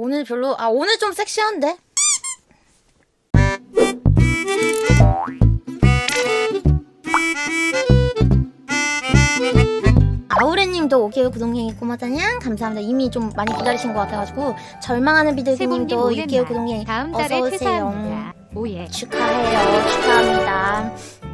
오늘 별로 아 오늘 좀 섹시한데? 아우레님도 5개월 구독행위 꼬마다냥 감사합니다. 이미 좀 많이 기다리신 것 같아가지고 절망하는 비둘기님도 6개월 오랜만 구독행위 다음 달에 어서 오세요. 퇴사합니다. 오예. 축하해요. 축하합니다.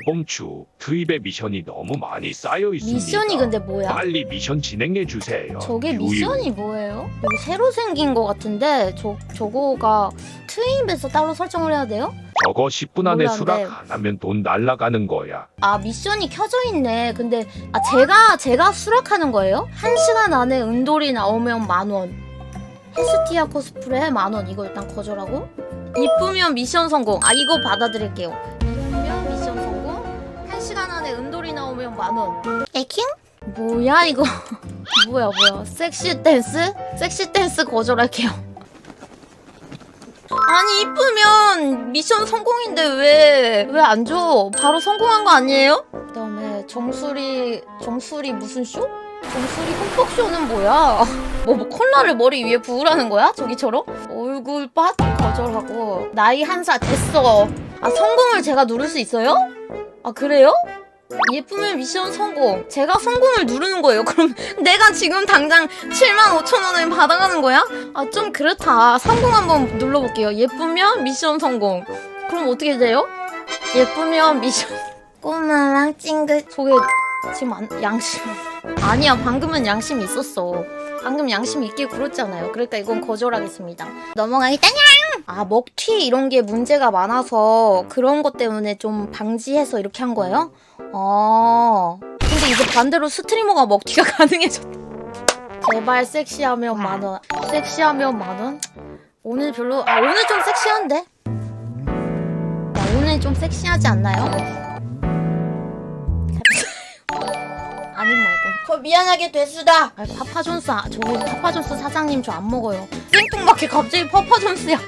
재봉추 트입의 미션이 너무 많이 쌓여 있습니다. 미션이 근데 뭐야? 빨리 미션 진행해 주세요. 저게 유유. 미션이 뭐예요? 여기 새로 생긴 것 같은데 저 저거가 트윈에서 따로 설정을 해야 돼요? 저거 10분 안에 몰랐네. 수락 안 하면 돈 날라가는 거야. 아 미션이 켜져 있네. 근데 아 제가 제가 수락하는 거예요? 한 시간 안에 은돌이 나오면 만 원. 헤스티아 코스프레 만 원. 이거 일단 거절하고. 이쁘면 미션 성공. 아 이거 받아들일게요. 안에 은돌이 나오면 만 원. 에킹? 뭐야 이거? 뭐야 뭐야? 섹시 댄스? 섹시 댄스 거절할게요. 아니 이쁘면 미션 성공인데 왜 왜 안 줘? 바로 성공한 거 아니에요? 그다음에 정수리 정수리 무슨 쇼? 정수리 흠뻑 쇼는 뭐야? 뭐, 뭐 콜라를 머리 위에 부으라는 거야? 저기처럼? 얼굴 빠 거절하고 나이 한 살 됐어. 아 성공을 제가 누를 수 있어요? 아 그래요? 예쁘면 미션 성공. 제가 성공을 누르는 거예요. 그럼 내가 지금 당장 7만 5천 원을 받아가는 거야? 아 좀 그렇다. 성공 한번 눌러볼게요. 예쁘면 미션 성공. 그럼 어떻게 돼요? 예쁘면 미션. 꼬마랑 찡긋. 저게 지금 안, 양심. 아니야 방금은 양심 있었어. 방금 양심 있게 굴었잖아요. 그러니까 이건 거절하겠습니다. 넘어가겠다냥. 아 먹튀 이런 게 문제가 많아서 그런 것 때문에 좀 방지해서 이렇게 한 거예요? 어. 근데 이제 반대로 스트리머가 먹튀가 가능해졌다. 제발 섹시하면 만 원. 섹시하면 만 원? 오늘 별로 아 오늘 좀 섹시한데? 야, 오늘 좀 섹시하지 않나요? 아님 말고. 저 미안하게 됐수다. 아, 파파존스 아, 저거 파파존스 사장님 저 안 먹어요. 생뚱맞게 갑자기 파파존스야.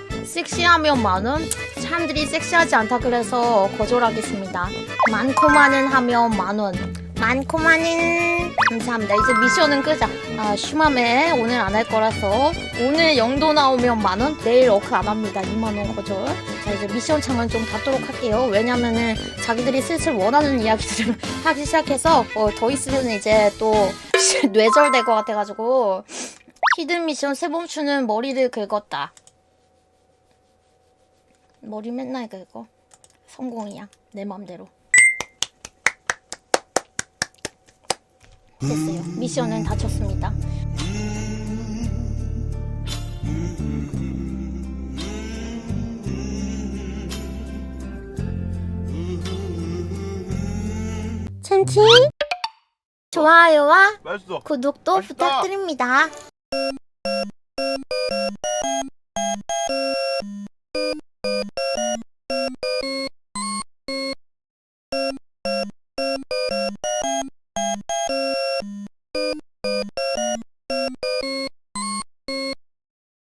섹시하면 만 원? 사람들이 섹시하지 않다 그래서 거절하겠습니다. 많고 많은 하면 만 원. 많고 많은 감사합니다. 이제 미션은 끄자. 아 슈맘에 오늘 안 할 거라서 오늘 영도 나오면 만 원, 내일 어크 안 합니다. 2만 원 거절. 자 이제 미션 창은 좀 닫도록 할게요. 왜냐면은 자기들이 슬슬 원하는 이야기들을 하기 시작해서 어, 더 있으면 이제 또 뇌절될 것 같아가지고 히든 미션 세범추는 머리를 긁었다. 머리 맨날 긁어. 성공이야. 내 맘대로. 됐어요. 미션은 다쳤습니다. 참치 좋아요와 맛있어. 구독도 맛있다. 부탁드립니다.